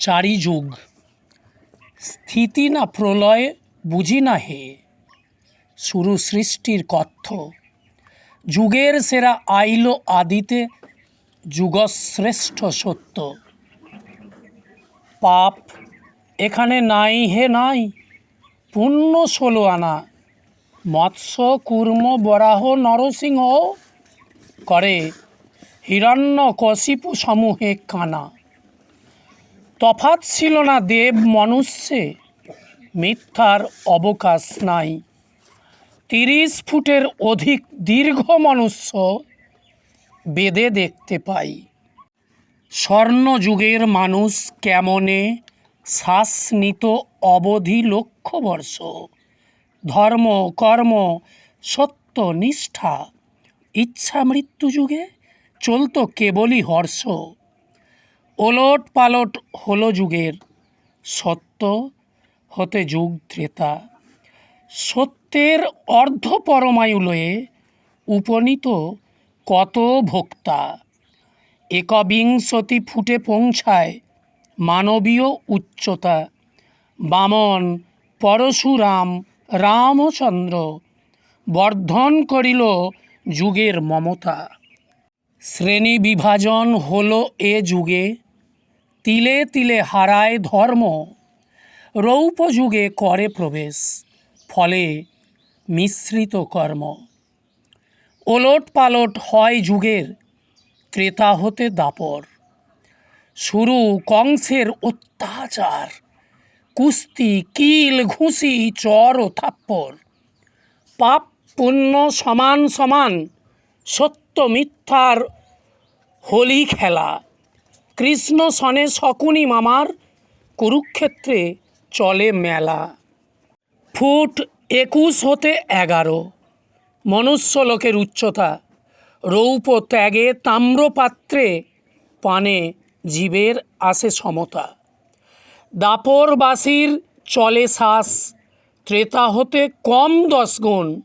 চারি যুগ স্থিতি না প্রলয়, বুঝি না হে। শুরু সৃষ্টির কথ্য। যুগের সেরা আইল আদিতে যুগশ্রেষ্ঠ সত্য। পাপ এখানে নাই হে নাই, পুণ্য ষোলো আনা। মৎস্য, কুর্ম, বরাহ, নরসিংহ করে হিরণ্য কশিপু সমূহে কানা। তফাৎ ছিল না দেব মনুষ্যে, মিথ্যার অবকাশ নাই। তিরিশ ফুটের অধিক দীর্ঘ মনুষ্য বেদে দেখতে পাই। স্বর্ণযুগের মানুষ কেমনে শ্বাস নিত অবধি লক্ষ বর্ষ ধর্ম, কর্ম, সত্য, নিষ্ঠা, ইচ্ছা, মৃত্যু যুগে চলতো কেবলই হর্ষ। ওলট পালট হলো যুগের সত্য হতে যুগ ত্রেতা। সত্যের অর্ধ পরমায়ু লয়ে উপনীত কত ভোক্তা? একবিংশতি ফুটে পৌঁছায় মানবীয় উচ্চতা। বামন, পরশুরাম, রামচন্দ্র বর্ধন করিল যুগের মমতা। শ্রেণি বিভাজন হলো এ যুগে তিলে তিলে হারায় ধর্ম। রৌপ যুগে করে প্রবেশ, ফলে মিশ্রিত কর্ম। ওলট পালট হয় যুগের, ক্রেতা হতে দাপর। শুরু কংসের অত্যাচার, কুস্তি, কিল, ঘুষি, চর ও থাপ্পড় পাপ, পুণ্য সমান সমান, সত্য মিথ্যার হোলি খেলা। কৃষ্ণ সনে শকুনি মামার কুরুক্ষেত্রে চলে মেলা। ফুট একুশ হতে এগারো। মনুষ্য লোকের উচ্চতা। রৌপ ত্যাগে তাম্রপাত্রে পানে জীবের আসে সমতা। দাপরবাসীর চলে শ্বাস। ত্রেতা হতে কম দশ গুণ।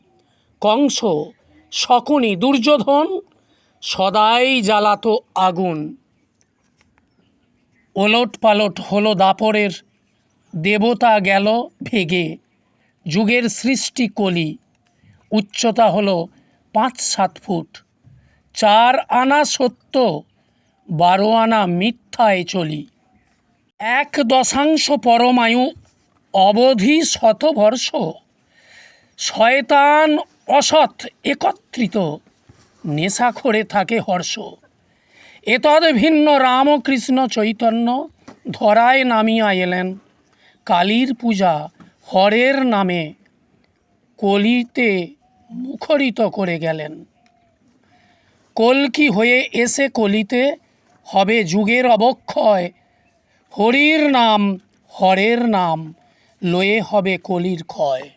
কংস, শকুনি দুর্যোধন, সদাই জ্বালাত আগুন। ওলট পালট হলো দাপরের, দেবতা গেল ভেগে, যুগের সৃষ্টি কলি, উচ্চতা হলো পাঁচ সাত ফুট। চার আনা সত্য, বারো আনা মিথ্যায় চলি। এক দশাংশ পরমায়ু, অবধি শতবর্ষ, শয়তান অসৎ একত্রিত নেশা করে থাকে হর্ষ। এতদ ভিন্ন রামকৃষ্ণ চৈতন্য ধরায় নামিয়া এলেন। কালীর পূজা হরের নামে কলিতে মুখরিত করে গেলেন। কলকি হয়ে এসে কলিতে? হবে যুগের অবক্ষয়। হরির নাম, হরের নাম, লয়ে হবে কলির ক্ষয়।